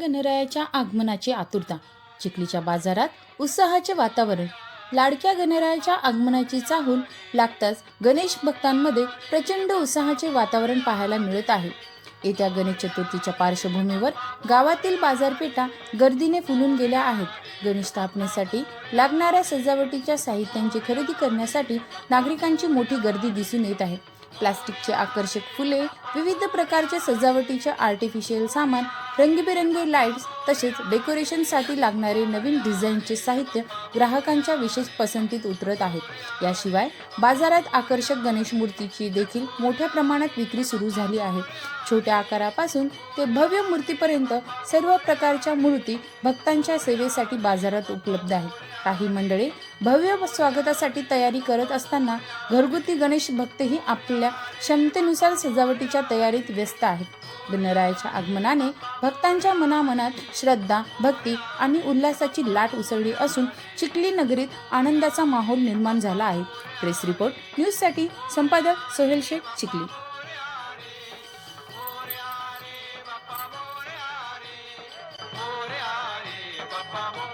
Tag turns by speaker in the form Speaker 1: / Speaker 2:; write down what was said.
Speaker 1: गणरायाच्या आगमनाची आतुरता चिखलीच्या बाजारात उत्साहाचे वातावरण लाडक्या गणरायाच्या आगमनाची चाहूल लागताच गणेश भक्तांमध्ये प्रचंड उत्साहाचे वातावरण पाहायला मिळत आहे. येत्या गणेश चतुर्थीच्या पार्श्वभूमीवर गावातील बाजारपेठा गर्दीने फुलून गेल्या आहेत. गणेश स्थापनेसाठी लागणाऱ्या सजावटीच्या साहित्यांची खरेदी करण्यासाठी नागरिकांची मोठी गर्दी दिसून येत आहे. प्लास्टिकचे आकर्षक फुले विविध प्रकारचे सजावटीचे आर्टिफिशियल सामान रंगीबेरंगी लाईट्स तसेच डेकोरेशनसाठी लागणारे नवीन डिझाईनचे साहित्य ग्राहकांच्या विशेष पसंतीत उतरत आहेत. याशिवाय बाजारात आकर्षक गणेश मूर्तीची देखील मोठ्या प्रमाणात विक्री सुरू झाली आहे. छोट्या आकारापासून ते भव्य मूर्तीपर्यंत सर्व प्रकारच्या मूर्ती भक्तांच्या सेवेसाठी बाजारात उपलब्ध आहेत. काही मंडळी भव्य स्वागतासाठी तयारी करत असताना घरगुती गणेश भक्तही आपल्या क्षमतेनुसार सजावटीच्या तयारीत व्यस्त आहेत गणरायाच्या आगमनाने भक्तांच्या मनामनात श्रद्धा भक्ती आणि उल्हासाची लाट उसळली असून चिखली नगरीत आनंदाचा माहोल निर्माण झाला आहे प्रेस रिपोर्ट न्यूजसाठी संपादक सोहेल शेख चिखली
Speaker 2: मोरया